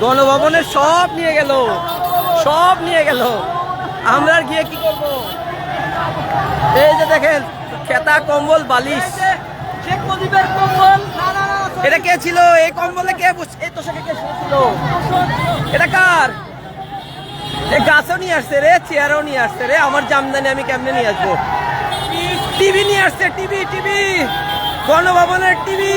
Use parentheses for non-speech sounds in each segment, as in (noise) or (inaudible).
গণভবন! সব নিয়ে গেল। সব নিয়ে গেল। আমরা গিয়ে কি করব? এই যে দেখেন, খেতা কম্বল, বালিশ। এটা কে ছিল? এই কম্বলে কে এই এটা কার? গাছও নিয়ে আসছে রে, চেয়ারও নিয়ে আসছে রে। আমার জামদানি আমি কেমনে নিয়ে আসব? টিভি নিয়ে আসছে, টিভি টিভি। গণভবনের টিভি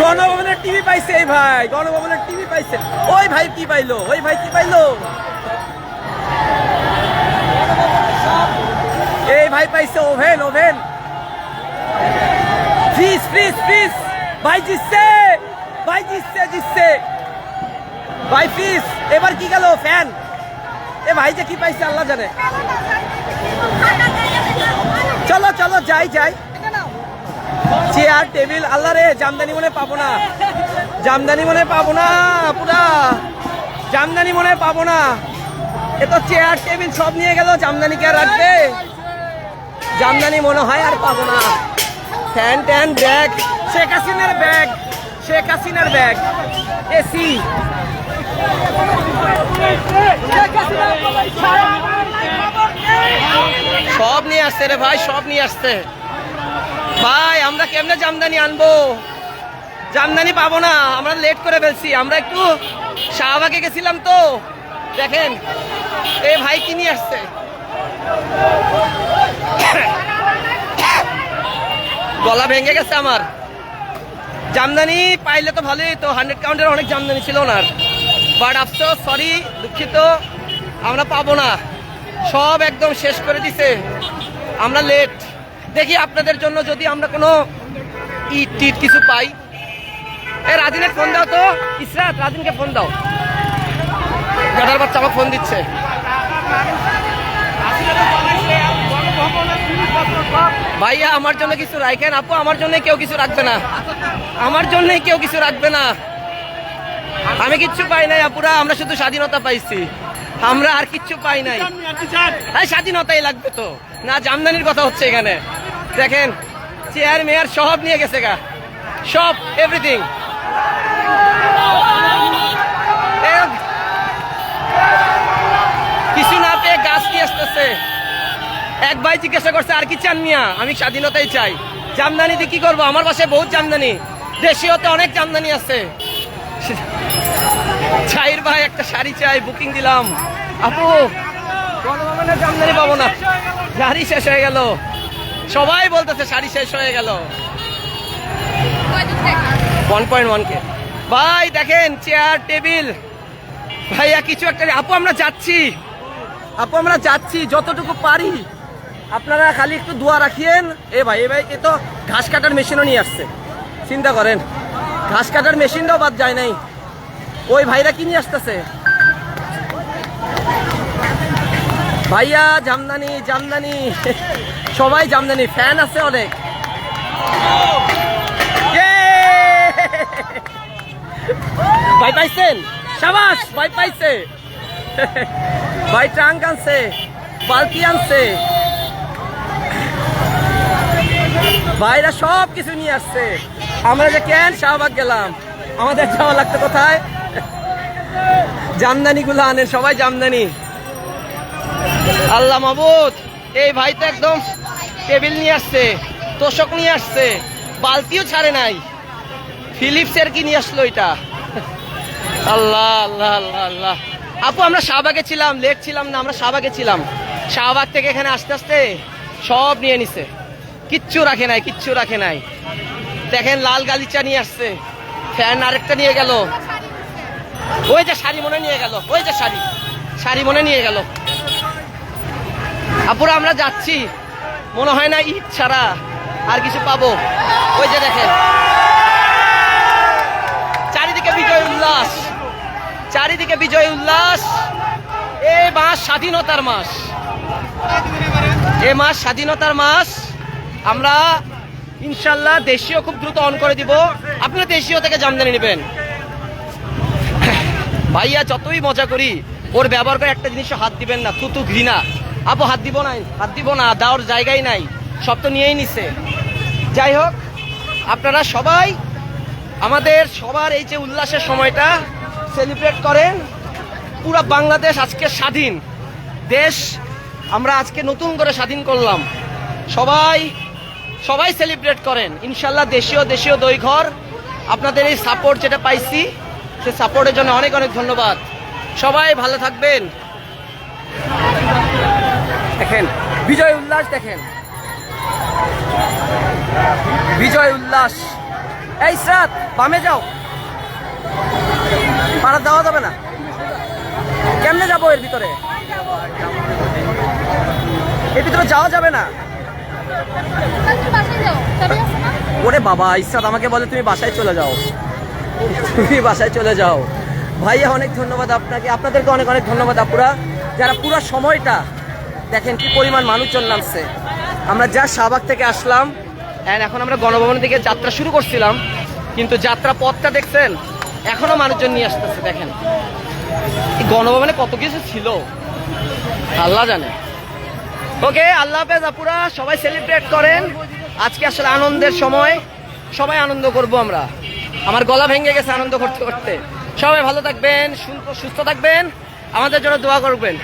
গণভবনের টিভি পাইছে এই ভাই, গণভবনের টিভি পাইছে। ওই ভাই কি পাইলো? ওই ভাই কি পাইলো? এই ভাই পাইছে oven oven. Fridge fridge fridge ভাই জিতছে ভাই জিতছে জিতছে। ভাই ফ্রিজ এবার কি গেল ফ্যান? এ ভাই যে কি পাইছে, আল্লাহ জানে। চলো চলো, যাই যাই। চেয়ার টেবিল আল্লাহ রে, জামদানি মনে পাবো না। জামদানি মনে পাবো না, পুরা। জামদানি মনে পাবো না। এ তো চেয়ার টেবিল সব নিয়ে গেল, জামদানি কে রাখবে? জামদানি মনে হয় আর পাবো না। ফ্যান ট্যান ব্যাগ শেখ হাসিনার ব্যাগ শেখ হাসিনার ব্যাগ এসি সব নিয়ে আসছে রে ভাই, সব নিয়ে আসছে। ভাই, আমরা কেমনে জামদানি আনব? জামদানি পাবো না, আমরা লেট করে ফেলছি। আমরা একটু শাহবাগে গেছিলাম তো। দেখেন, এ ভাই কি নিয়ে আসছে? গলা ভেঙে গেছে আমার। জামদানি পাইলে তো ভালোই তো হান্ড্রেড কাউন্টের অনেক জামদানি ছিল ওনার। বাট আফসোস সরি দুঃখিত, আমরা পাবো না। সব একদম শেষ করে দিছে। আমরা লেট দেখি আপনাদের জন্য যদি আমরা কোনো ইট টিট কিছু পাই। এ রাজিনের ফোন দাও তো। ইসরাত, রাজিনকে ফোন দাও। গাধার বাচ্চা আমাকে ফোন দিচ্ছে। ভাইয়া, আমার জন্য কিছু রাখেন। আপু, আমার জন্য কেউ কিছু রাখবে না। আমার জন্য কেউ কিছু রাখবে না। আমি কিচ্ছু পাই নাই, আপুরা। আমরা শুধু স্বাধীনতা পাইছি। আমরা আর কিচ্ছু পাই নাই। হ্যাঁ স্বাধীনতাই লাগবে তো। না, জামদানির কথা হচ্ছে এখানে। দেখেন, চেয়ার মেয়ার সব নিয়ে গেছে গা। সব এভরিথিং কিছু না পেয়ে গাছ নিয়ে আসতেছে। এক ভাই জিজ্ঞাসা করছে, আর কি চান মিয়া? আমি স্বাধীনতাই চাই। জামদানি দিয়ে কি করব? আমার পাশে বহুত জামদানি। দেশীয়তে অনেক জামদানি আছে। চাইর ভাই, একটা শাড়ি চাই বুকিং দিলাম। আপু গণভবনের পাবো না। শাড়ি শেষ হয়ে গেল। সবাই বলতেছে শাড়ি শেষ হয়ে গেল। ওয়ান পয়েন্ট ভাই, দেখেন চেয়ার টেবিল ভাইয়া, কিছু একটা আপু, আমরা যাচ্ছি। আপু, আমরা যাচ্ছি, যতটুকু পারি। আপনারা খালি একটু দোয়া রাখিয়েন। এ ভাই এ ভাই, এ তো ঘাস কাটার মেশিনও নিয়ে আসছে। চিন্তা করেন, ঘাস কাটার মেশিনটাও বাদ যায় নাই। ওই ভাইরা কি নিয়ে আসতেছে? ভাইয়া, জামদানি জামদানি। (laughs) সবাই জামদানি ফ্যান আছে অনেক। ভাই পাইছেন? সাবাস, ভাই পাইছে। (laughs) ভাই ট্রাঙ্ক আনছে, বালতি আনছে। ভাইরা সব কিছু নিয়ে আসছে। আমরা যে কেন শাহবাগ গেলাম? আমাদের যাওয়া লাগতো কোথায়? জামদানি গুলো আনেন সবাই জামদানি। আল্লাহ মাবুদ, এই ভাই তো একদম টেবিল নিয়ে আসছে, তোষক নিয়ে আসছে, বালতিও ছাড়ে নাই। ফিলিপসের কি নিয়ে আসলো এটা? আল্লাহ আল্লাহ আল্লাহ আল্লাহ। আপু, আমরা শাহবাগে ছিলাম লেট ছিলাম না, আমরা শাহবাগে ছিলাম। শাহবাগ থেকে এখানে আস্তে আস্তে সব নিয়ে নিছে। কিচ্ছু রাখে নাই, কিচ্ছু রাখে নাই। দেখেন লাল গালিচা নিয়ে আসছে, ফ্যান আরেকটা নিয়ে গেল। ওই যে শাড়ি মনে নিয়ে গেল, ওই যে শাড়ি। শাড়ি মনে নিয়ে গেল। আপুরা, আমরা যাচ্ছি। মনে হয় না ঈদ ছাড়া আর কিছু পাবো। ওই যে দেখেন। চারিদিকে বিজয় উল্লাস। চারিদিকে বিজয় উল্লাস। এ মাস স্বাধীনতার মাস। এ মাস স্বাধীনতার মাস। আমরা ইনশাল্লাহ দেশীয় খুব দ্রুত অন করে দিব। আপনারা দেশীয় থেকে জামদানি নেবেন। ভাইয়া যতই মজা করি, ওর ব্যবহার করে একটা জিনিস হাত দিবেন না, থুতু ঘৃণা। আপু, হাত দিব না হাত দিব না, দেওয়ার জায়গাই নাই, সব তো নিয়েই নিছে। যাই হোক, আপনারা সবাই আমাদের সবার এই যে উল্লাসের সময়টা সেলিব্রেট করেন। পুরো বাংলাদেশ আজকে স্বাধীন। দেশ আমরা আজকে নতুন করে স্বাধীন করলাম। সবাই সবাই সেলিব্রেট করেন। ইনশাল্লাহ দেশীয় দেশীয় দৈঘর আপনাদের এই সাপোর্ট যেটা পাইছি সে সাপোর্টের জন্য অনেক অনেক ধন্যবাদ। সবাই ভালো থাকবেন। দেখেন বিজয় উল্লাস দেখেন। বিজয় উল্লাস। এই সাত বামে যাও। পাড়া দেওয়া যাবে না। কেমনে যাব এর ভিতরে? এর ভিতরে যাওয়া যাবে না। ওরে বাবা ইসরাত আমাকে বলে তুমি বাসায় চলে যাও। তুমি বাসায় চলে যাও। ভাইয়া, অনেক ধন্যবাদ আপনাকে। আপনাদেরকে অনেক অনেক ধন্যবাদ আপুরা। যারা পুরো সময়টা দেখেন কি পরিমাণ মানুষজন নামছে। আমরা যা শাহবাগ থেকে আসলাম অ্যান্ড এখন আমরা গণভবনের দিকে যাত্রা শুরু করছিলাম, কিন্তু যাত্রা পথটা দেখছেন এখনও মানুষজন নিয়ে আসতেছে, দেখেন। গণভবনে কত কিছু ছিল। আল্লাহ জানে। ওকে, আল্লাহ হাফেজ আপুরা, সবাই সেলিব্রেট করেন। আজকে আসলে আনন্দের সময়। সবাই আনন্দ করব আমরা। আমার গলা ভেঙে গেছে আনন্দ করতে করতে। সবাই ভালো থাকবেন, সুস্থ থাকবেন। আমাদের জন্য দোয়া করবেন।